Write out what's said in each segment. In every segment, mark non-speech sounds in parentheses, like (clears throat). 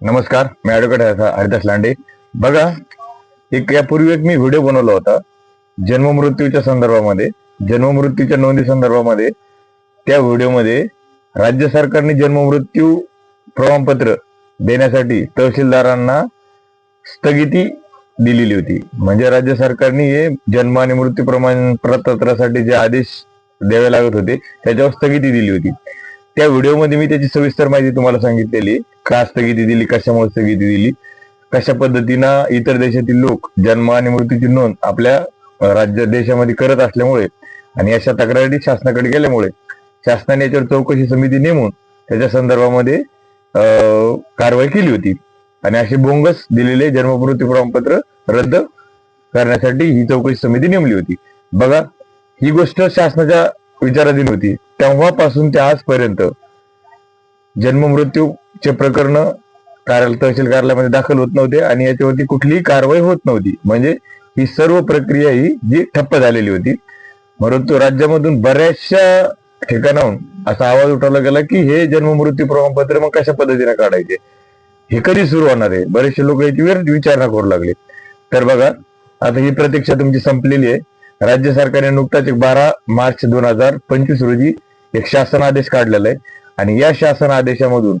नमस्कार मी ॲडव्होकेट हरिदास लांडे. बघा एक यापूर्वी एक मी व्हिडिओ बनवला होता जन्ममृत्यूच्या संदर्भामध्ये जन्ममृत्यूच्या नोंदी संदर्भामध्ये. त्या व्हिडिओमध्ये राज्य सरकारने जन्ममृत्यू प्रमाणपत्र देण्यासाठी तहसीलदारांना स्थगिती दिलेली होती. म्हणजे राज्य सरकारने हे जन्म आणि मृत्यू प्रमाणपत्रासाठी जे आदेश द्यावे लागत होते त्याच्यावर स्थगिती दिली होती. त्या व्हिडिओमध्ये मी त्याची सविस्तर माहिती तुम्हाला सांगितलेली. का स्थगिती दिली कशामुळे स्थगिती दिली कशा पद्धतीनं इतर देशातील लोक जन्म आणि मृत्यूची नोंद आपल्या राज्य देशामध्ये करत असल्यामुळे आणि अशा तक्रारी शासनाकडे गेल्यामुळे शासनाने याच्यावर चौकशी समिती नेमून त्याच्या संदर्भामध्ये अं, कारवाई केली होती. आणि असे बोंगस दिलेले जन्म मृत्यू प्रमाणपत्र रद्द करण्यासाठी ही चौकशी समिती नेमली होती. बघा ही गोष्ट शासनाच्या विचाराधीन होती. तेव्हापासून ते आजपर्यंत जन्म मृत्यूचे प्रकरण कार्यालय तहसील कार्यालयामध्ये दाखल होत नव्हते आणि याच्यावरती कुठलीही कारवाई होत नव्हती. म्हणजे ही सर्व प्रक्रिया ही जी ठप्प झालेली होती. परंतु राज्यामधून बऱ्याचशा ठिकाणाहून असा आवाज उठवला गेला की हे जन्म मृत्यू प्रमाणपत्र मग कशा पद्धतीने काढायचे? हे कधी सुरू होणार आहे? बरेचसे लोक याची विचारणा करू लागले. तर बघा आता ही प्रतीक्षा तुमची संपलेली आहे. राज्य सरकारने नुकताच एक बारा मार्च दोन हजार पंचवीस रोजी एक शासन आदेश काढलेला आहे. आणि या शासन आदेशामधून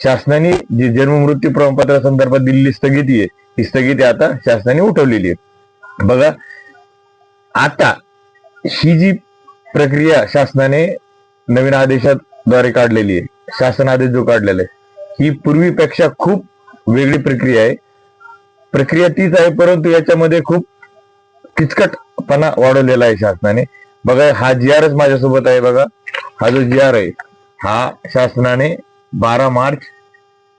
शासनाने जी जन्म मृत्यू प्रमाणपत्रा संदर्भात दिलेली स्थगिती आहे ही स्थगिती आता शासनाने उठवलेली आहे. बघा आता ही जी प्रक्रिया शासनाने नवीन आदेशाद्वारे काढलेली आहे शासन आदेश जो काढलेला आहे ही पूर्वीपेक्षा खूप वेगळी प्रक्रिया आहे. प्रक्रिया तीच आहे परंतु याच्यामध्ये खूप किचकट पणा वाढवलेला आहे शासनाने. बघा हा जी आरच माझ्यासोबत आहे बघा. हा जो जी आर आहे हा शासनाने बारा मार्च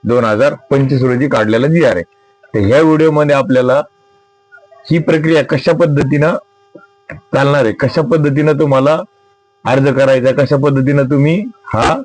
दोन हजार पंचवीस रोजी काढलेला जी आर आहे. तर ह्या व्हिडिओमध्ये आपल्याला ही प्रक्रिया कशा पद्धतीनं चालणार आहे? कशा पद्धतीनं तुम्हाला अर्ज करायचा कशा पद्धतीनं तुम्ही हा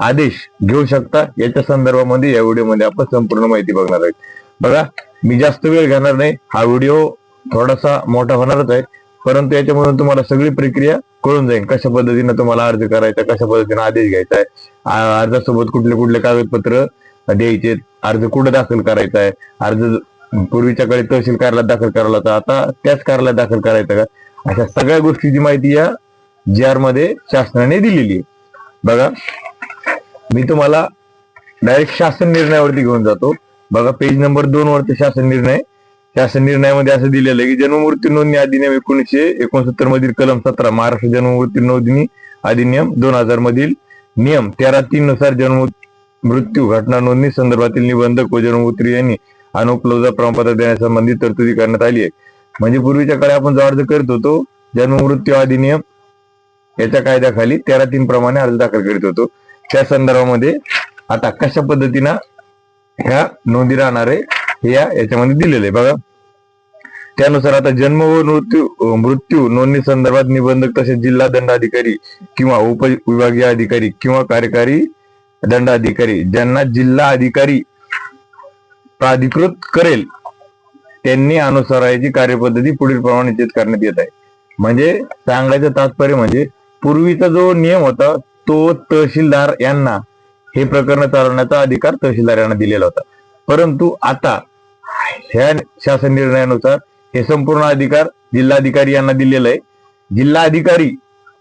आदेश घेऊ शकता? याच्या संदर्भामध्ये या व्हिडिओमध्ये आपण संपूर्ण माहिती बघणार आहोत. बघा मी जास्त वेळ घेणार नाही. हा व्हिडिओ थोडासा मोठा होणारच आहे. परंतु याच्यामधून तुम्हाला सगळी प्रक्रिया कळून जाईल. कशा पद्धतीनं तुम्हाला अर्ज करायचा कशा पद्धतीनं आदेश घ्यायचा आहे अर्जासोबत कुठले कुठले कागदपत्र द्यायचे अर्ज कुठं दाखल करायचा आहे अर्ज पूर्वीच्या काळी तहसील कार्यालयात दाखल करायला होता आता त्याच कार्यालयात दाखल करायचा का? अशा सगळ्या गोष्टीची माहिती या जी आरमध्ये शासनाने दिलेली आहे. बघा मी तुम्हाला डायरेक्ट शासन निर्णयावरती घेऊन जातो. बघा पेज नंबर दोन वरती शासन निर्णय शासन निर्णयामध्ये असं दिलेलं आहे की जन्ममृत्यू नोंदणी अधिनियम एकोणीसशे एकोणसत्तर मधील कलम सतरा महाराष्ट्र जन्ममृत्यू नोंदणी अधिनियम दोन हजार मधील नियम तेरा तीन नुसार जन्म मृत्यू घटना नोंदणी संदर्भातील निबंधक व जन्ममृत्यू यांनी अनुपलब्ध प्रमाणपत्र देण्यासंबंधी तरतुदी करण्यात आली आहे. म्हणजे पूर्वीच्या काळी आपण जो अर्ज करत होतो जन्ममृत्यू अधिनियम याच्या कायद्याखाली तेरा तीन प्रमाणे अर्ज दाखल करीत होतो. त्या संदर्भामध्ये आता कशा पद्धतीनं ह्या नोंदी राहणार आहे हे या याच्यामध्ये दिलेलं आहे. बघा. त्यानुसार आता जन्म व मृत्यू मृत्यू नोंदणी संदर्भात निबंधक तसेच जिल्हा दंडाधिकारी किंवा उपविभागीय अधिकारी किंवा कार्यकारी दंडाधिकारी ज्यांना जिल्हा अधिकारी प्राधिकृत करेल त्यांनी अनुसरायची कार्यपद्धती पुढील प्रमाणे निश्चित करण्यात येत आहे. म्हणजे सांगायचं तात्पर्य म्हणजे पूर्वीचा जो नियम होता तो तहसीलदार यांना हे प्रकरण चालवण्याचा अधिकार तहसीलदार यांना दिलेला होता. परंतु आता ह्या शासन निर्णयानुसार हे संपूर्ण अधिकार जिल्हाधिकारी यांना दिलेलं आहे. जिल्हाधिकारी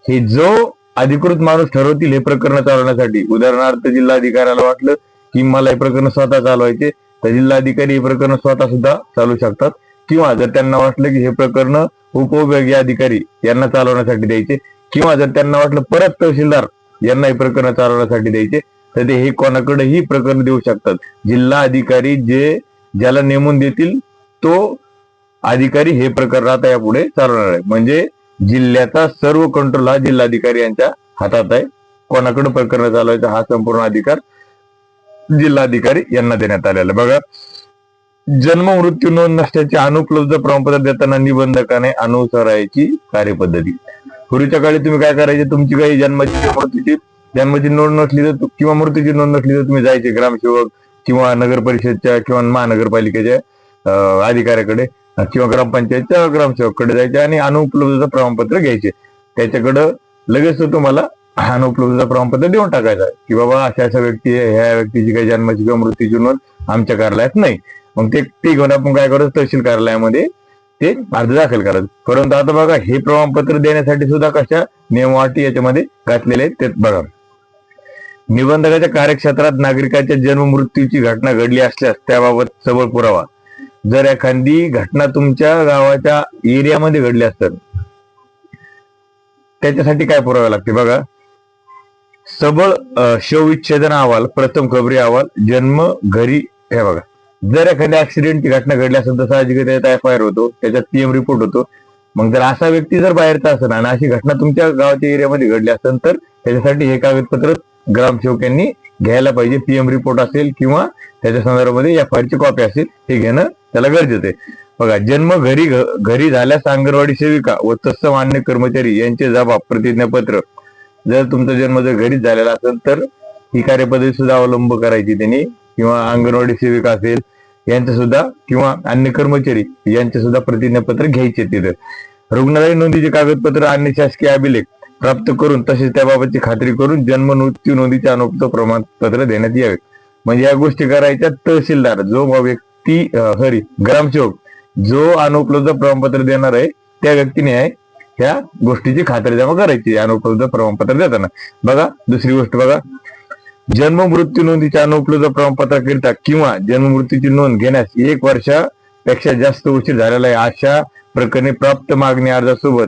हे जो अधिकृत माणूस ठरवतील हे प्रकरण चालवण्यासाठी उदाहरणार्थ जिल्हाधिकाऱ्याला वाटलं की मला हे प्रकरण स्वतः चालवायचे तर जिल्हाधिकारी हे प्रकरण स्वतः सुद्धा चालू शकतात. किंवा जर त्यांना वाटलं की हे प्रकरण उपविभागीय अधिकारी यांना चालवण्यासाठी द्यायचे किंवा जर त्यांना वाटलं परत तहसीलदार यांना हे प्रकरण चालवण्यासाठी द्यायचे तर ते हे कोणाकडेही प्रकरण देऊ शकतात. जिल्हा अधिकारी जे ज्याला नेमून देतील तो अधिकारी हे प्रकरण आता यापुढे चालवणार आहे. म्हणजे जिल्ह्याचा सर्व कंट्रोल हा जिल्हाधिकारी यांच्या हातात आहे. कोणाकडे प्रकरण चालवायचा हा संपूर्ण अधिकार जिल्हाधिकारी यांना देण्यात आलेला आहे. बघा जन्म मृत्यू नोंद नसल्याचे अनुपलब्ध प्रमाणपत्र देताना निबंधकाने अनुसरायची कार्यपद्धती. पूर्वीच्या काळी तुम्ही काय करायचे? तुमची काही जन्माची मृत्यूची जन्माची नोंद नसली तर तु- किंवा मृत्यूची नोंद नसली तर तुम्ही जायचे ग्रामसेवक किंवा नगर परिषदच्या किंवा महानगरपालिकेच्या अं, अधिकाऱ्याकडे किंवा ग्रामपंचायतच्या ग्रामसेवककडे जायचे आणि अनुपलब्धता प्रमाणपत्र घ्यायचे. त्याच्याकडं लगेच तो तुम्हाला अनुपलब्धता प्रमाणपत्र देऊन टाकायचं की बाबा अशा अशा व्यक्ती आहे, ह्या व्यक्तीची काही जन्माची किंवा मृत्यूची नोंद आमच्या कार्यालयात नाही. मग ते ते घेऊन आपण काय करतो तहसील कार्यालयामध्ये ते अर्ज दाखल करायचं. परंतु आता बघा हे प्रमाणपत्र देण्यासाठी सुद्धा कशा नियम याच्यामध्ये घातलेले आहेत ते बघा. निबंधकाच्या कार्यक्षेत्रात नागरिकाच्या जन्म मृत्यूची घटना घडली असल्यास त्याबाबत सबळ पुरावा. जर एखादी घटना तुमच्या गावाच्या एरियामध्ये घडली असतात त्याच्यासाठी काय पुरावे लागते बघा सबळ शवविच्छेदन अहवाल प्रथम खबरी अहवाल जन्म घरी हे बघा. जर एखाद्या ऍक्सिडेंटची घटना घडली असेल तर साहजिक त्याच्यात एफ आय आर होतो त्याच्यात पीएम रिपोर्ट होतो. मग जर असा व्यक्ती जर बाहेरचा असेल आणि अशी घटना तुमच्या गावाच्या एरियामध्ये घडली असेल तर त्याच्यासाठी हे कागदपत्र ग्रामसेवक यांनी घ्यायला पाहिजे. पीएम रिपोर्ट असेल किंवा त्याच्या संदर्भामध्ये एफ आय ची कॉपी असेल हे घेणं त्याला गरजेचं आहे. बघा जन्म घरी घरी झाल्यास अंगणवाडी सेविका व तत्सम अन्य कर्मचारी यांचे जबाब प्रतिज्ञापत्र. जर तुमचा जन्म जर घरीच झालेला असेल तर ही कार्यपद्धती सुद्धा अवलंब करायची त्यांनी. किंवा अंगणवाडी सेविका असेल यांचे सुद्धा किंवा अन्य कर्मचारी यांचे सुद्धा प्रतिज्ञापत्र घ्यायचे तिथं. रुग्णालय नोंदीचे कागदपत्र अन्य शासकीय अभिलेख प्राप्त करून तसेच त्याबाबतची खात्री करून जन्म मृत्यू नोंदीचे अनुपत प्रमाणपत्र देण्यात यावे. म्हणजे या गोष्टी करायच्या तहसीलदार जो व्यक्ती हरी ग्रामसेवक जो अनुपलब्ध प्रमाणपत्र देणार आहे त्या व्यक्तीने आहे ह्या गोष्टीची खातरजमा करायची अनुपलब्ध प्रमाणपत्र देताना. बघा दुसरी गोष्ट बघा. जन्म मृत्यू नोंदीच्या अनुपलब्ध प्रमाणपत्राकरिता किंवा जन्म मृत्यूची नोंद घेण्यास एक वर्षापेक्षा जास्त उशीर झालेला आहे अशा प्रकरणी प्राप्त मागणी अर्जासोबत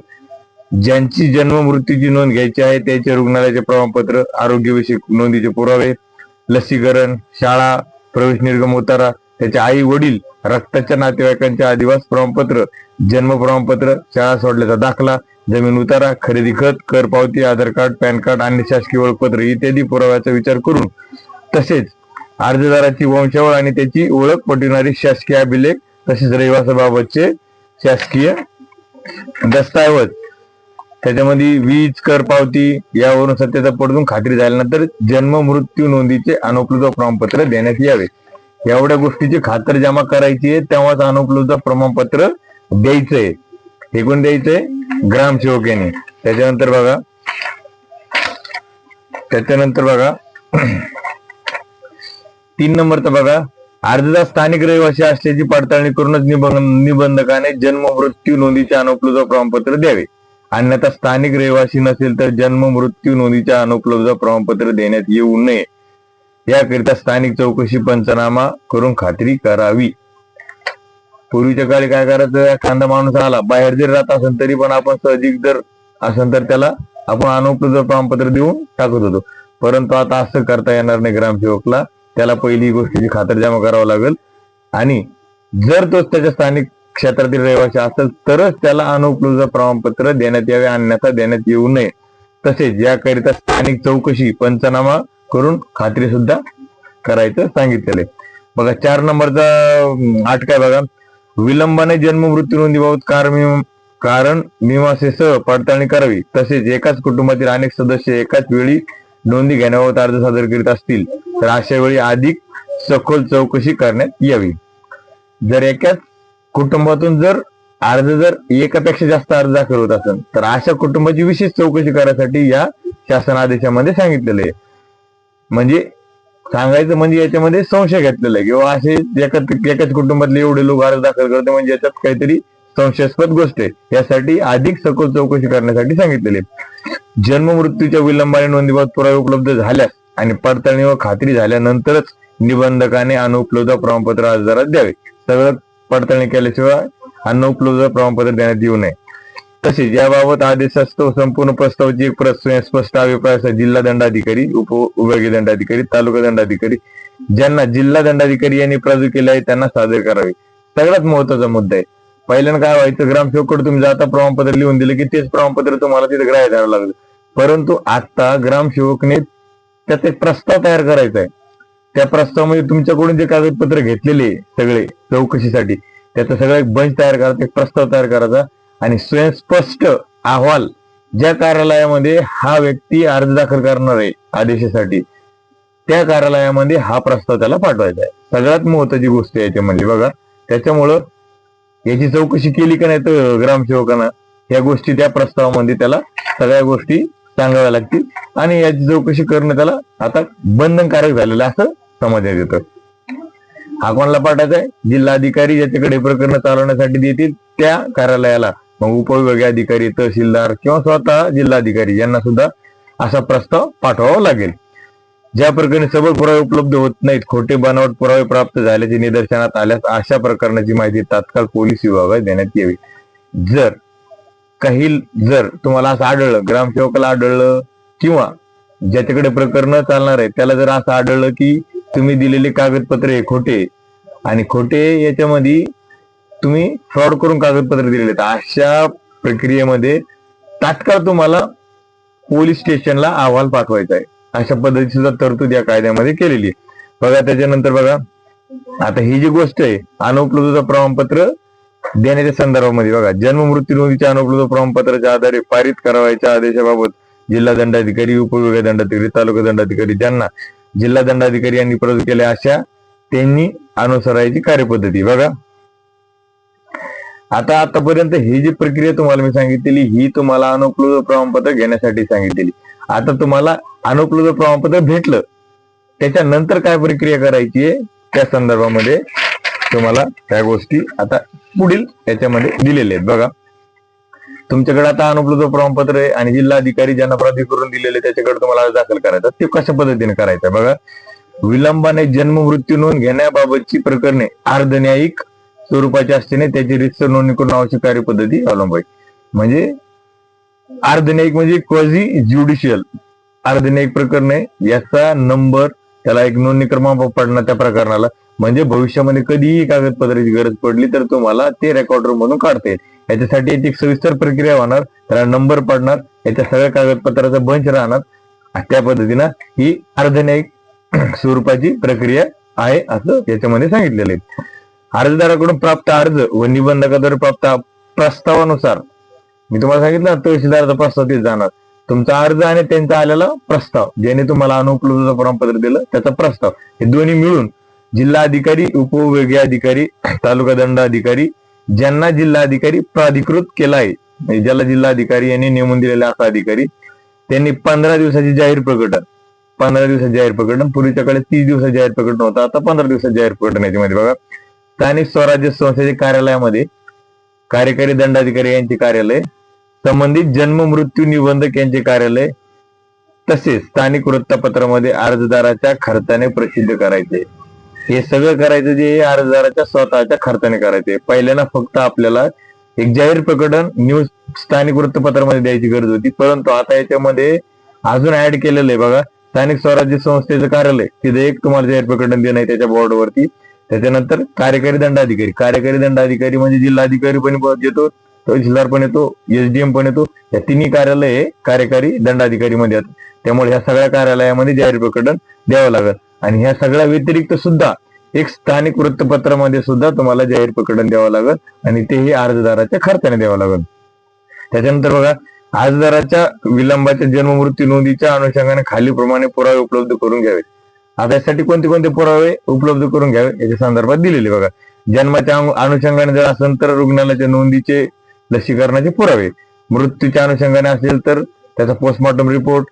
ज्यांची जन्म मृत्यूची नोंद घ्यायची आहे त्याचे रुग्णालयाचे प्रमाणपत्र आरोग्यविषयक नोंदीचे पुरावे लसीकरण शाळा प्रवेश निर्गम उतारा त्याचे आई वडील रक्ताच्या नातेवाईकांचे आदिवास प्रमाणपत्र जन्म प्रमाणपत्र शाळा सोडल्याचा दाखला जमीन उतारा खरेदी खत कर पावती आधार कार्ड पॅन कार्ड आणि शासकीय ओळखपत्र इत्यादी पुराव्याचा विचार करून तसेच अर्जदाराची वंशावळ आणि त्याची ओळख पटविणारी शासकीय अभिलेख तसेच रहिवासाबाबतचे शासकीय दस्तऐवज त्याच्यामध्ये वीज कर पावती यावरून सत्याचा पडून खात्री झाल्यानंतर जन्म मृत्यू नोंदीचे अनुपलब्ध प्रमाणपत्र देण्यात यावे. एवढ्या गोष्टीची खातर जमा करायची आहे तेव्हाच अनुपलब्ध प्रमाणपत्र द्यायचंय. हे कोण द्यायचंय? ग्रामसेवक यांनी त्याच्यानंतर बघा. त्याच्यानंतर बघा. तीन नंबरचा बघा. अर्जदार स्थानिक रहिवासी असल्याची पडताळणी करूनच निबंध निबंधकाने जन्म मृत्यू नोंदीचे अनुपलब्ध प्रमाणपत्र द्यावे. अन्यथा स्थानिक रहिवासी नसेल तर जन्म मृत्यू नोंदीच्या अनुपलब्ध प्रमाणपत्र देण्यात येऊ नये. याकरिता स्थानिक चौकशी पंचनामा करून खात्री करावी. पूर्वीच्या काळी काय करायचं? एखादा माणूस आला. बाहेर जरी राहत असेल तरी पण आपण सहजिक जर असेल तर त्याला आपण अनुपलब्ध प्रमाणपत्र देऊन टाकत होतो. परंतु आता असं करता येणार नाही ग्रामसेवकला. त्याला पहिली गोष्टीची खातरजमा करावं लागेल. आणि जर तो त्याच्या स्थानिक क्षेत्रातील रहिवासी असेल तरच त्याला अनुपलब्ध प्रमाणपत्र देण्यात यावे अन्यथा देण्यात येऊ नये. तसेच याकरिता स्थानिक चौकशी पंचनामा करून खात्री सुद्धा करायचं सांगितलेले बघा चार नंबरचा आठ काय बघा. विलंबाने जन्म मृत्यू नोंदीबाबत कारण कारण मीमांसेसह पडताळणी करावी. तसेच एकाच कुटुंबातील अनेक सदस्य एकाच वेळी नोंदी घेण्याबाबत अर्ज सादर करीत असतील तर अशा वेळी अधिक सखोल चौकशी करण्यात यावी. जर एकाच कुटुंबातून जर अर्ज जर एकापेक्षा जास्त अर्ज दाखल होत असेल तर अशा कुटुंबाची विशेष चौकशी करण्यासाठी या शासन आदेशामध्ये सांगितलेलं आहे. म्हणजे सांगायचं म्हणजे याच्यामध्ये संशय घेतलेला आहे किंवा असे एकाच एकाच कुटुंबातले एवढे लोक अर्ज दाखल करते म्हणजे याच्यात काहीतरी संशयास्पद गोष्ट आहे. यासाठी अधिक सखोल चौकशी करण्यासाठी सांगितलेले जन्म मृत्यूच्या विलंबाने नोंदीबाबत पुरावे उपलब्ध झाल्यास आणि पडताळणी व खात्री झाल्यानंतरच निबंधकाने अनुपलब्ध प्रमाणपत्र अर्जदारात द्यावे सगळं पडताळणी केल्याशिवाय अनुपलब्ध प्रमाणपत्र देण्यात येऊ नये. तसेच याबाबत आदेश असतो संपूर्ण प्रस्तावाची एक प्रस्ताव स्पष्ट अभिप्राय जिल्हा दंडाधिकारी उप विभागीय दंडाधिकारी तालुका दंडाधिकारी ज्यांना जिल्हा दंडाधिकारी यांनी प्राजू केले आहे त्यांना सादर करावे. सगळ्यात महत्त्वाचा मुद्दा आहे. पहिल्यांदा काय व्हायचं ग्रामसेवकडे तुम्ही जाता प्रमाणपत्र लिहून दिलं की तेच प्रमाणपत्र तुम्हाला तिथे ग्राह्य धरावं लागलं. परंतु आता ग्रामसेवकने त्याचा एक प्रस्ताव तयार करायचा आहे. त्या प्रस्तावामध्ये तुमच्याकडून जे कागदपत्र घेतलेले सगळे चौकशीसाठी त्याचा सगळा एक बंच तयार करायचा एक प्रस्ताव तयार करायचा आणि स्वयंस्पष्ट अहवाल ज्या कार्यालयामध्ये हा व्यक्ती अर्ज दाखल करणार आहे आदेशासाठी त्या कार्यालयामध्ये हा प्रस्ताव त्याला पाठवायचा आहे. सगळ्यात महत्वाची गोष्ट आहे म्हणजे बघा. त्याच्यामुळं याची चौकशी केली का नाही तर ग्रामसेवकांना या गोष्टी त्या प्रस्तावामध्ये त्याला सगळ्या गोष्टी सांगाव्या लागतील. आणि याची चौकशी करणं त्याला आता बंधनकारक झालेलं असं समजण्यात येतं. हा कोणाला पाठायचा आहे? जिल्हाधिकारी ज्याच्याकडे प्रकरण चालवण्यासाठी देतील त्या कार्यालयाला. मग उपविभागीय अधिकारी तहसीलदार किंवा स्वतः जिल्हाधिकारी यांना सुद्धा असा प्रस्ताव पाठवावा लागेल. ज्या प्रकरणी सबळ पुरावे उपलब्ध होत नाहीत खोटे बनावट पुरावे प्राप्त झाल्याचे निदर्शनात आल्यास अशा प्रकरणाची माहिती तात्काळ पोलीस विभागात देण्यात यावी. जर काही जर तुम्हाला असं आढळलं ग्रामसेवकाला आढळलं किंवा ज्याच्याकडे प्रकरण चालणार आहे त्याला जर असं आढळलं की तुम्ही दिलेले कागदपत्रे खोटे आणि खोटे याच्यामध्ये तुम्ही फ्रॉड करून कागदपत्र दिलेले आहेत. अशा प्रक्रियेमध्ये तात्काळ तुम्हाला पोलीस स्टेशनला अहवाल पाठवायचा आहे. अशा पद्धतीची सुद्धा तरतूद या कायद्यामध्ये केलेली आहे. बघा त्याच्यानंतर बघा आता ही जी गोष्ट आहे अनुपलब्धता प्रमाणपत्र देण्याच्या संदर्भामध्ये बघा जन्म मृत्यू नोंदीच्या अनुपलब्ध प्रमाणपत्राच्या आधारे पारित करावायच्या आदेशाबाबत जिल्हा दंडाधिकारी उपविभागीय दंडाधिकारी तालुका दंडाधिकारी ज्यांना जिल्हा दंडाधिकारी यांनी प्रस्तुत केल्या अशा त्यांनी अनुसरायची कार्यपद्धती. बघा. आता आतापर्यंत ही जी प्रक्रिया तुम्हाला मी सांगितलेली ही तुम्हाला अनुपलब्ध प्रमाणपत्र घेण्यासाठी सांगितलेली. आता तुम्हाला अनुपलब्ध प्रमाणपत्र भेटलं त्याच्यानंतर काय प्रक्रिया करायची आहे? त्या संदर्भामध्ये तुम्हाला त्या गोष्टी आता पुढील याच्यामध्ये दिलेले आहेत. बघा. तुमच्याकडे आता अनुपलब्ध प्रमाणपत्र आहे आणि जिल्हाधिकारी ज्यांना प्राधिकरण दिलेले त्याच्याकडे तुम्हाला अर्ज दाखल करायचा ते कशा पद्धतीने करायचं बघा. विलंबाने जन्म मृत्यू नोंद घेण्याबाबतची प्रकरणे अर्धन्यायिक स्वरूपाची असल्याने त्याची रितसर नोंदणी करून आवश्यक कार्यपद्धती अवलंबायची म्हणजे अर्धन्यायिक म्हणजे क्वझी ज्युडिशियल अर्धन्यायिक प्रकरण याचा नंबर त्याला एक नोंदणी क्रमांक पडणार त्या प्रकरणाला. म्हणजे भविष्यामध्ये कधीही कागदपत्राची गरज पडली तर तुम्हाला ते रेकॉर्डर मधून काढता येईल. याच्यासाठी याची एक सविस्तर प्रक्रिया होणार त्याला नंबर पडणार याच्या सगळ्या कागदपत्राचा बंच राहणार. त्या पद्धतीनं ही अर्धन्यायिक (clears throat) स्वरूपाची प्रक्रिया आहे असं याच्यामध्ये सांगितलेलं आहे. अर्जदाराकडून प्राप्त अर्ज व निबंधकाद्वारे प्राप्त प्रस्तावानुसार मी तुम्हाला सांगितलं तहसीलदाराचा प्रस्ताव ते जाणार. तुमचा अर्ज आणि त्यांचा आलेला प्रस्ताव ज्याने तुम्हाला अनुपलब्ध प्रमाणपत्र दिलं त्याचा प्रस्ताव हे दोन्ही मिळून जिल्हा अधिकारी उपविभागीय अधिकारी तालुका दंड अधिकारी ज्यांना जिल्हा अधिकारी प्राधिकृत केला आहे म्हणजे ज्याला जिल्हा अधिकारी यांनी नेमून दिलेला असा अधिकारी त्यांनी पंधरा दिवसाची जाहीर प्रकटन पंधरा दिवसात जाहीर प्रकटन पूर्वीच्या काळात तीस दिवसात जाहीर प्रकटन होतं आता पंधरा दिवसात जाहीर प्रकटन याच्यामध्ये बघा. स्थानिक स्वराज्य संस्थेच्या कार्यालयामध्ये कार्यकारी दंडाधिकारी यांचे कार्यालय संबंधित जन्म मृत्यू निबंधक यांचे कार्यालय तसेच स्थानिक वृत्तपत्रामध्ये अर्जदाराच्या खर्चाने प्रसिद्ध करायचे. हे सगळं करायचं जे हे अर्जदाराच्या स्वतःच्या खर्चाने करायचे पहिल्यांदा फक्त आपल्याला एक जाहीर प्रकटन न्यूज स्थानिक वृत्तपत्रामध्ये द्यायची गरज होती. परंतु आता याच्यामध्ये अजून ऍड केलेलं आहे बघा. स्थानिक स्वराज्य संस्थेचं कार्यालय. तिथे एक तुम्हाला जाहीर प्रकटन देणं आहे त्याच्या बोर्डवरती त्याच्यानंतर कार्यकारी दंडाधिकारी. कार्यकारी दंडाधिकारी म्हणजे जिल्हाधिकारी पण येतो तहसीलदार पण येतो एसडीएम पण येतो. या तिन्ही कार्यालय हे कार्यकारी दंडाधिकारी मध्ये येतात त्यामुळे ह्या सगळ्या कार्यालयामध्ये जाहीर प्रकटन द्यावं लागत आणि ह्या सगळ्या व्यतिरिक्त सुद्धा एक स्थानिक वृत्तपत्रामध्ये सुद्धा तुम्हाला जाहीर प्रकटन द्यावं लागत आणि तेही अर्जदाराच्या खर्चाने द्यावं लागल. त्याच्यानंतर बघा अर्जदाराच्या विलंबाच्या जन्म मृत्यू नोंदीच्या अनुषंगाने खालीप्रमाणे पुरावे उपलब्ध करून घ्यावेत. आता यासाठी कोणते कोणते पुरावे उपलब्ध करून घ्यावे याच्या संदर्भात दिलेले बघा. जन्माच्या अनुषंगाने जर असेल तर रुग्णालयाच्या नोंदीचे लसीकरणाचे पुरावे. मृत्यूच्या अनुषंगाने असेल तर त्याचा postmortem report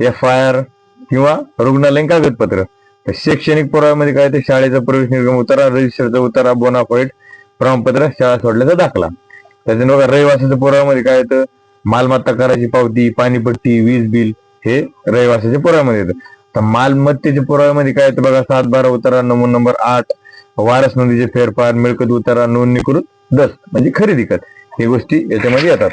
F I R किंवा रुग्णालयीन कागदपत्र. शैक्षणिक पुराव्यामध्ये काय ते शाळेचा प्रवेश निर्गम उतारा रजिस्टरचा उतारा बोनाफाईड प्रमाणपत्र शाळा सोडल्याचा दाखला. त्याच्यानंतर बघा रहिवासाच्या पुराव्यामध्ये काय येतं? मालमत्ता कराची पावती पाणीपट्टी वीज बिल हे रहिवासाच्या पुराव्यामध्ये येतं. तर मालमत्तेच्या पुराव्यामध्ये काय येतं बघा? सात बारा उतारा नमून नंबर आठ वारस नोंदीचे फेरफार मिळकत उतारा नोंदणीकृत दस म्हणजे खरेदी कर हे गोष्टी याच्यामध्ये येतात.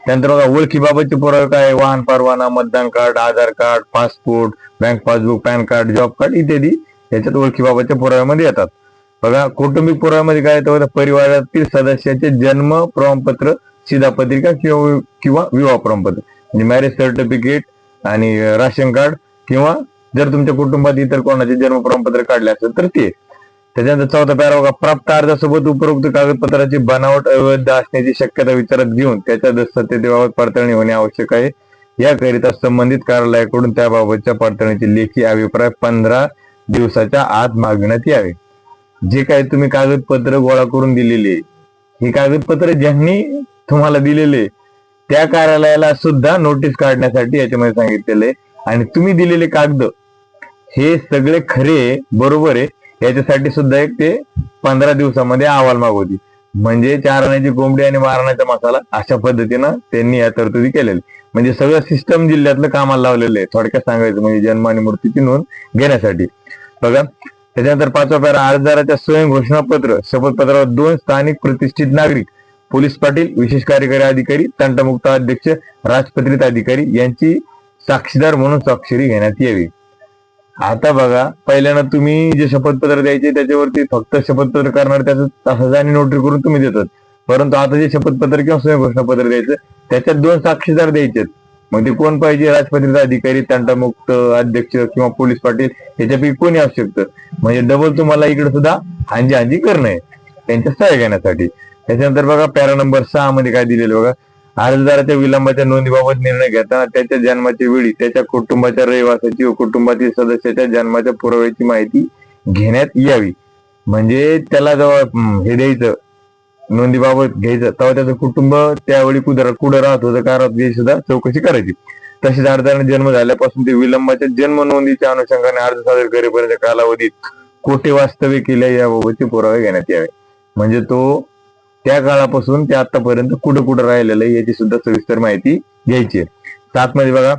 त्यानंतर बघा ओळखीबाबतचे पुरावे काय? वाहन परवाना मतदान card Aadhaar card passport bank passbook PAN card job card इत्यादी याच्यात ओळखीबाबतच्या पुराव्यामध्ये येतात. बघा कौटुंबिक पुराव्यामध्ये काय येतं? परिवारातील सदस्याचे जन्म प्रमाणपत्र शिधापत्रिका किंवा किंवा विवाह प्रमाणपत्र. म्हणजे मॅरेज सर्टिफिकेट आणि राशन कार्ड किंवा जर तुमच्या कुटुंबात इतर कोणाचे जन्म प्रमाणपत्र काढले असेल तर ते. त्याच्यानंतर चौथा पॅरा बघा प्राप्त अर्जासोबत उपरोक्त कागदपत्राची बनावट अवैध असण्याची शक्यता विचारात घेऊन त्याच्या सत्यतेबाबत पडताळणी होणे आवश्यक आहे. याकरिता संबंधित कार्यालयाकडून त्याबाबतच्या पडताळणीचे लेखी अभिप्राय पंधरा दिवसाच्या आत मागण्यात यावे. जे काही तुम्ही कागदपत्र गोळा करून दिलेले ही कागदपत्र ज्यांनी तुम्हाला दिलेले त्या कार्यालयाला सुद्धा नोटीस काढण्यासाठी याच्यामध्ये सांगितलेले आणि तुम्ही दिलेले कागद हे सगळे खरे बरोबर आहे. याच्यासाठी सुद्धा एक ते पंधरा दिवसामध्ये अहवाल मागवती म्हणजे चारण्याची कोंबडी आणि मारण्याचा मसाला अशा पद्धतीनं त्यांनी या तरतुदी केलेली म्हणजे सगळं सिस्टम जिल्ह्यातलं कामाला लावलेलं आहे. थोडक्यात सांगायचं म्हणजे जन्म आणि मृत्यूची नोंद घेण्यासाठी. बघा त्याच्यानंतर पाचवा पॅरा अर्जदाराच्या स्वयं घोषणापत्र शपथपत्रावर दोन स्थानिक प्रतिष्ठित नागरिक पोलीस पाटील विशेष कार्यकारी अधिकारी तंटमुक्त अध्यक्ष राजपत्रित अधिकारी यांची साक्षीदार म्हणून स्वाक्षरी घेण्यात यावी. आता बघा पहिल्यांदा तुम्ही जे शपथपत्र द्यायचे त्याच्यावरती फक्त शपथपत्र करणार त्याचं तासाचं आणि नोटरी करून तुम्ही देतात. परंतु आता जे शपथपत्र किंवा स्वयंघोषणापत्र द्यायचं त्याच्यात दोन साक्षीदार द्यायचे मग ते कोण पाहिजे? राजपत्रित अधिकारी तंटामुक्त अध्यक्ष किंवा पोलीस पाटील याच्यापैकी कोणी असू शकतं? म्हणजे डबल तुम्हाला इकडे सुद्धा हांजी हांजी करणं आहे. त्यांच्या सहाय्य घेण्यासाठी. त्याच्यानंतर बघा पॅरा नंबर सहा मध्ये काय दिलेलं बघा. अर्जदाराच्या विलंबाच्या नोंदीबाबत निर्णय घेताना त्याच्या जन्माच्या वेळी त्याच्या कुटुंबाच्या रहिवासाची व कुटुंबातील सदस्याच्या जन्माच्या पुराव्याची माहिती घेण्यात यावी. म्हणजे त्याला जेव्हा हे द्यायचं नोंदीबाबत घ्यायचं तेव्हा त्याचं कुटुंब त्यावेळी कुठं कुठं राहत होतं का राहत सुद्धा चौकशी करायची. तसेच अर्जाने जन्म झाल्यापासून ते विलंबाच्या जन्म नोंदीच्या अनुषंगाने अर्ज सादर करेपर्यंत कालावधीत कोठे वास्तव्य केल्या याबाबतचे पुरावे घेण्यात यावे. म्हणजे तो त्या काळापासून ते आतापर्यंत कुठं कुठं राहिलेलं आहे याची सुद्धा सविस्तर माहिती घ्यायची आहे. सात बघा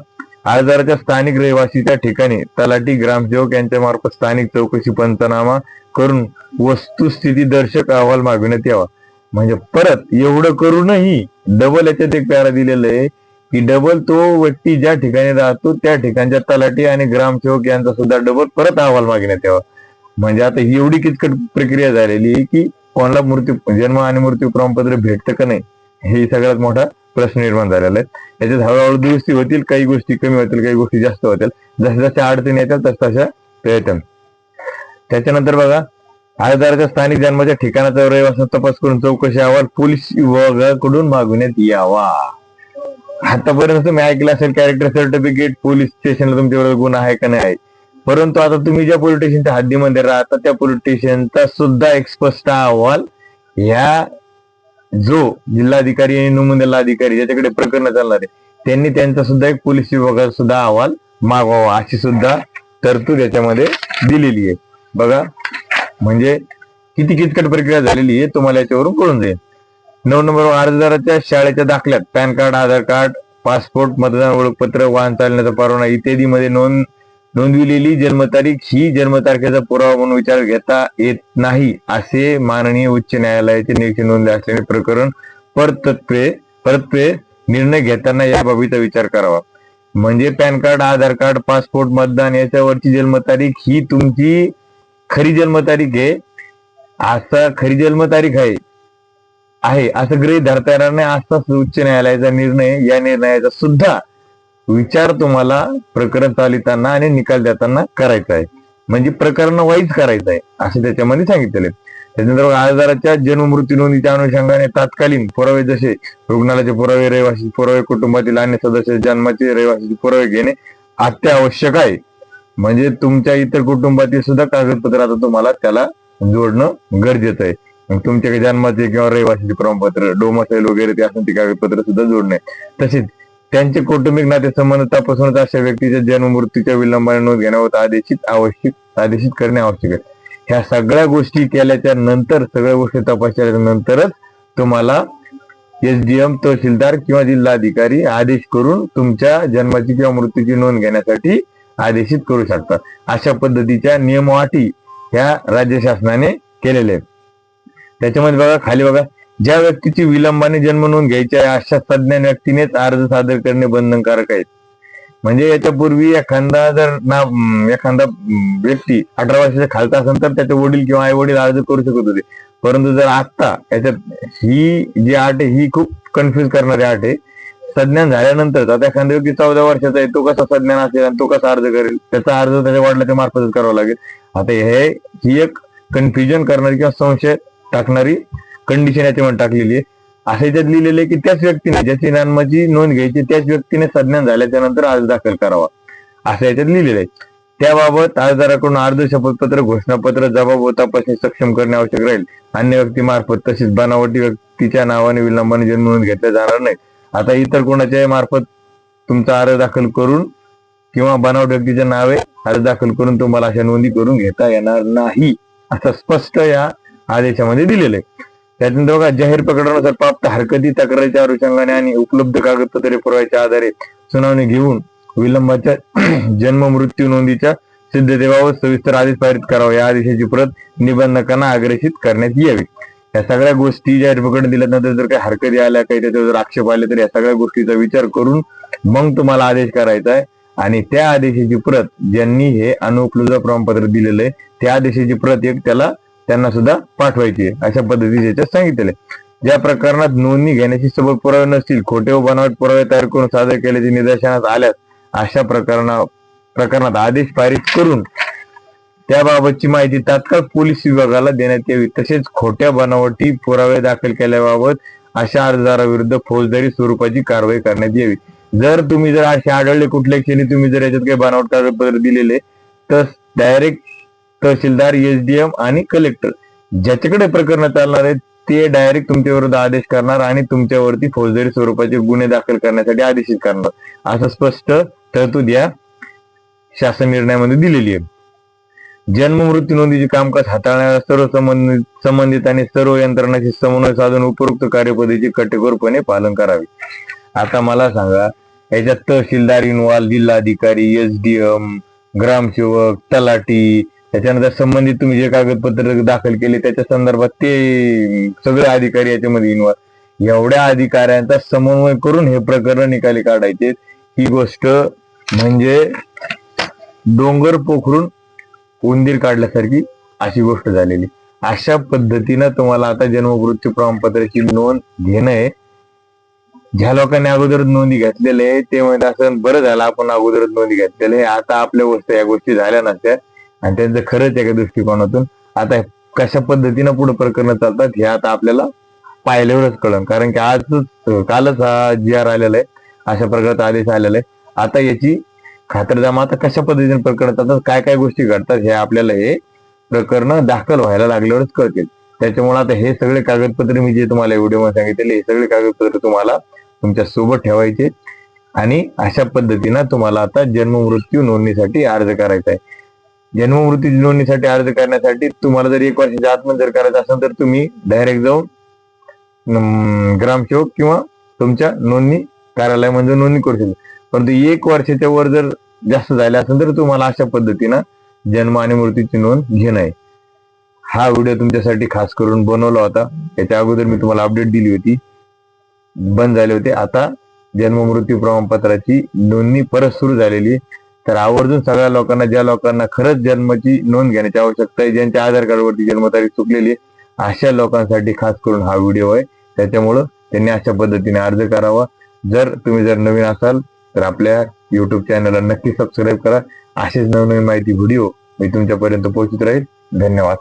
आजाराच्या स्थानिक रहिवासीच्या ठिकाणी तलाठी ग्रामसेवक यांच्या मार्फत स्थानिक चौकशी पंचनामा करून वस्तुस्थिती दर्शक अहवाल मागविण्यात यावा. म्हणजे परत एवढं करूनही डबल याच्यात एक पॅरा दिलेलं आहे की डबल तो व्यक्ती ज्या ठिकाणी राहतो त्या ठिकाणच्या तलाठी आणि ग्रामसेवक यांचा सुद्धा डबल परत अहवाल मागण्यात यावा. म्हणजे आता ही एवढी किचकट प्रक्रिया झालेली आहे की कोणाला मृत्यू जन्म आणि मृत्यू प्रमाणपत्र भेटतं का नाही हे सगळ्यात मोठा प्रश्न निर्माण झालेला आहे. याच्यात हळूहळू दुरुस्ती होतील काही गोष्टी कमी होतील काही गोष्टी जास्त होतील. जशा जशा अडचणी येतात तस तशा त्या येतात त्याच्यानंतर बघा अर्जदाराच्या स्थानिक जन्माच्या ठिकाणाचा रहिवासा तपास करून चौकशी अहवाल पोलीस विभागाकडून मागवण्यात यावा. आतापर्यंत तुम्ही ऐकलं असेल कॅरेक्टर सर्टिफिकेट पोलीस स्टेशनला तुमच्यावर गुन्हा आहे का नाही आहे. परंतु आता तुम्ही ज्या पोलीस स्टेशनच्या हद्दीमध्ये राहता त्या पोलीस स्टेशनचा सुद्धा एक स्पष्ट अहवाल ह्या जो जिल्हाधिकारी आणि नमुनेला अधिकारी ज्याच्याकडे प्रकरण चालणार आहे त्यांनी त्यांचा सुद्धा एक पोलीस विभागाचा सुद्धा अहवाल मागवावा अशी सुद्धा तरतूद याच्यामध्ये दिलेली आहे. बघा म्हणजे किती किचकट प्रक्रिया झालेली आहे तुम्हाला याच्यावरून कळून जाईल. नऊ नंबर अर्जदाराच्या शाळेच्या दाखल्यात PAN card Aadhaar card passport मतदान ओळखपत्र वाहन चालण्याचा परवाना इत्यादी मध्ये नोंद नोंदविलेली जन्मतारीख ही जन्मतारखेचा पुरावा म्हणून विचार घेता येत नाही असे माननीय उच्च न्यायालयाचे निरीक्षण नोंदले असल्याने प्रकरण परतत्वे परत्वे निर्णय घेताना या बाबीचा विचार करावा. म्हणजे PAN card Aadhaar card passport मतदान याच्यावरची जन्मतारीख ही तुमची खरी जन्मतारीख आहे असा खरी जन्मतारीख आहे आहे असं गृहित धरता येणार नाही असाच उच्च न्यायालयाचा निर्णय या निर्णयाचा सुद्धा विचार तुम्हाला प्रकरण चालिताना आणि निकाल देताना करायचा आहे. म्हणजे प्रकरण वाईज करायचं आहे असं त्याच्यामध्ये सांगितलेलं आहे. त्याच्यानंतर आजाराच्या जन्म मृत्यू नोंदीच्या अनुषंगाने तात्कालीन पुरावे जसे रुग्णालयाचे पुरावे रहिवासी पुरावे कुटुंबातील अन्य सदस्य जन्माचे रहिवासीचे पुरावे घेणे अत्यावश्यक आहे. म्हणजे तुमच्या इतर कुटुंबातील सुद्धा कागदपत्र आता तुम्हाला त्याला जोडणं गरजेचं आहे. तुमच्या जन्माचे किंवा रहिवासीचे प्रमाणपत्र डोमासाईल वगैरे ते असून ते कागदपत्र सुद्धा जोडणे. तसेच त्यांचे कौटुंबिक नातेसंबंध तपासूनच अशा व्यक्तीच्या जन्म मृत्यूच्या विलंबाने नोंद घेण्यावर आदेशित आवश्यक आदेशित करणे आवश्यक आहे. ह्या सगळ्या गोष्टी केल्याच्यानंतर सगळ्या गोष्टी तपासल्याच्या नंतरच तुम्हाला एसडीएम तहसीलदार किंवा जिल्हाधिकारी आदेश करून तुमच्या जन्माची किंवा मृत्यूची नोंद घेण्यासाठी आदेशित करू शकतात. अशा पद्धतीच्या नियमवाटी ह्या राज्य शासनाने केलेल्या आहेत. त्याच्यामध्ये बघा खाली बघा. ज्या व्यक्तीची विलंबाने जन्म नोंद घ्यायची आहे अशा सज्ञान व्यक्तीनेच अर्ज सादर करणे बंधनकारक आहे. म्हणजे याच्यापूर्वी एखादा जर ना एखादा व्यक्ती अठरा वर्षाच्या खालचा असेल तर त्याचे वडील किंवा आई वडील अर्ज करू शकत होते. परंतु जर आता याच्यात ही जी आठ आहे ही खूप कन्फ्युज करणारी आठ आहे. संज्ञान झाल्यानंतर आता एखादा व्यक्ती चौदा वर्षाचा आहे तो कसा संज्ञान असेल आणि तो कसा अर्ज करेल? त्याचा अर्ज त्याच्या वडिलाच्या मार्फतच करावा लागेल. आता हे ही एक कन्फ्युजन करणारी किंवा संशय टाकणारी कंडिशन याच्यामध्ये टाकलेली आहे. असं याच्यात लिहिलेलं आहे की त्याच व्यक्तीने ज्याची नामची नोंद घ्यायची त्याच व्यक्तीने संज्ञान झाल्याच्यानंतर अर्ज दाखल करावा. असं याच्यात लिहिलेलं आहे. त्याबाबत अर्जदाराकडून अर्ज शपथपत्र घोषणापत्र जबाब व तपासणी सक्षम करणे आवश्यक राहील. अन्य व्यक्तीमार्फत तसेच बनावटी व्यक्तीच्या नावाने विलंबाने जन्म नोंद घेतल्या जाणार नाही आता इतर कोणाच्या मार्फत तुमचा अर्ज दाखल करून किंवा बनावट व्यक्तीच्या नावे अर्ज दाखल करून तुम्हाला अशा नोंदी करून घेता येणार नाही. असं स्पष्ट या आदेशामध्ये दिलेलं आहे. त्यानंतर बघा जाहीर प्रकरणानुसार प्राप्त हरकती तक्रारीच्या अनुषंगाने आणि उपलब्ध कागदपत्रे पुराव्याच्या आधारे सुनावणी घेऊन विलंबाच्या (clears throat) जन्म मृत्यू नोंदीच्या सिद्धतेबाबत सविस्तर आदेश पारित करावा. या आदेशाची प्रत निबंधकांना अग्रेषित करण्यात यावी. या सगळ्या गोष्टी जाहीर प्रकरण दिल्यानंतर जर काही हरकती आल्या काही त्याच्यावर जर आक्षेप आले तर या सगळ्या गोष्टीचा विचार करून मग तुम्हाला आदेश करायचा आहे. आणि त्या आदेशाची प्रत ज्यांनी हे अनुपलब्ध प्रमाणपत्र दिलेलं आहे त्या आदेशाची प्रत एक त्याला त्यांना सुद्धा पाठवायची आहे. अशा पद्धतीने याच्यात सांगितलेलं ज्या प्रकरणात नोंदणी घेण्याची सबब पुरावे नसतील खोटे व बनावट पुरावे तयार करून सादर केल्याचे निदर्शनास आल्यास अशा प्रकरणा प्रकरणात आदेश पारित करून त्याबाबतची माहिती तात्काळ पोलीस विभागाला देण्यात यावी. तसेच खोट्या बनावटी पुरावे दाखल केल्याबाबत अशा अर्जदाराविरुद्ध फौजदारी स्वरूपाची कारवाई करण्यात यावी. जर तुम्ही जर असे आढळले कुठल्या क्षणी तुम्ही जर याच्यात काही बनावट कागदपत्र दिलेले तर डायरेक्ट तहसीलदार एसडीएम आणि कलेक्टर ज्याच्याकडे प्रकरण चालणार आहे ते डायरेक्ट तुमच्या विरुद्ध आदेश करणार आणि तुमच्यावरती फौजदारी स्वरूपाचे गुन्हे दाखल करण्यासाठी आदेशित करणार. असं स्पष्ट तरतूद या शासन निर्णयामध्ये दिलेली आहे. जन्म मृत्यू नोंदीचे कामकाज हाताळणाऱ्या सर्व संबंधित संबंधित आणि सर्व यंत्रणाशी समन्वय साधून उपरोक्त कार्यपद्धतीचे कटेकोरपणे पालन करावे. आता मला सांगा याच्यात तहसीलदार इन्वॉल्व जिल्हाधिकारी एसडीएम ग्रामसेवक तलाठी त्याच्यानंतर संबंधित तुम्ही जे कागदपत्र दाखल केले त्याच्या संदर्भात ते सगळे अधिकारी याच्यामध्ये इन्व्हॉल्व एवढ्या अधिकाऱ्यांचा समन्वय करून हे प्रकरण निकाली काढायचे. ही गोष्ट म्हणजे डोंगर पोखरून उंदीर काढल्यासारखी अशी गोष्ट झालेली. अशा पद्धतीनं तुम्हाला आता जन्ममृत्यू प्रमाणपत्राची नोंद घेणं आहे. ज्या लोकांनी अगोदर नोंदी घेतलेले आहे ते म्हणत असं बरं झालं आपण अगोदरच नोंदी घेतलेले आहे आता आपल्या गोष्ट या गोष्टी झाल्या नसत्या. आणि त्यांचं खरंच एका दृष्टिकोनातून आता कशा पद्धतीनं पुढे प्रकरण चालतात हे आता आपल्याला पाहिल्यावरच कळन. कारण की आजच कालच हा जी आर आलेला आहे. अशा प्रकारचा आदेश आलेला आहे. आता याची खातरजमा आता कशा पद्धतीने प्रकरण चालतात काय काय गोष्टी घडतात हे आपल्याला हे प्रकरण दाखल व्हायला लागल्यावरच कळतील. त्याच्यामुळे आता हे सगळे कागदपत्र मी जे तुम्हाला व्हिडिओमध्ये सांगितले हे सगळे कागदपत्र तुम्हाला तुमच्यासोबत ठेवायचे आणि अशा पद्धतीनं तुम्हाला आता जन्म मृत्यू नोंदणीसाठी अर्ज करायचा आहे. जन्म मृत्यू नोंदणीसाठी अर्ज करण्यासाठी तुम्हाला जर एक वर्षाच्या आतमध्ये जर करायचं असेल तर तुम्ही डायरेक्ट जाऊन ग्रामसेवक किंवा तुमच्या नोंदणी कार्यालयामध्ये म्हणजे नोंदणी करू शकता. परंतु एक वर्षाच्या वर जर जास्त झाले असेल तर तुम्हाला अशा पद्धतीनं जन्म आणि मृत्यूची नोंद घेणं आहे. हा व्हिडिओ तुमच्यासाठी खास करून बनवला होता. याच्या अगोदर मी तुम्हाला अपडेट दिली होती. बंद झाले होते. आता जन्म मृत्यू प्रमाणपत्राची नोंदणी परत सुरू झालेली आहे. तर आवर्जून सगळ्या लोकांना ज्या लोकांना खरंच जन्माची नोंद घेण्याची आवश्यकता आहे ज्यांच्या आधार कार्डवरती जन्मतारीख चुकलेली आहे अशा लोकांसाठी खास करून हा व्हिडिओ आहे. त्याच्यामुळं त्यांनी अशा पद्धतीने अर्ज करावा. जर तुम्ही जर नवीन असाल तर आपल्या युट्यूब चॅनलला नक्की सबस्क्राईब करा. अशीच नवनवीन माहिती व्हिडिओ मी तुमच्यापर्यंत पोहोचत राहील. धन्यवाद.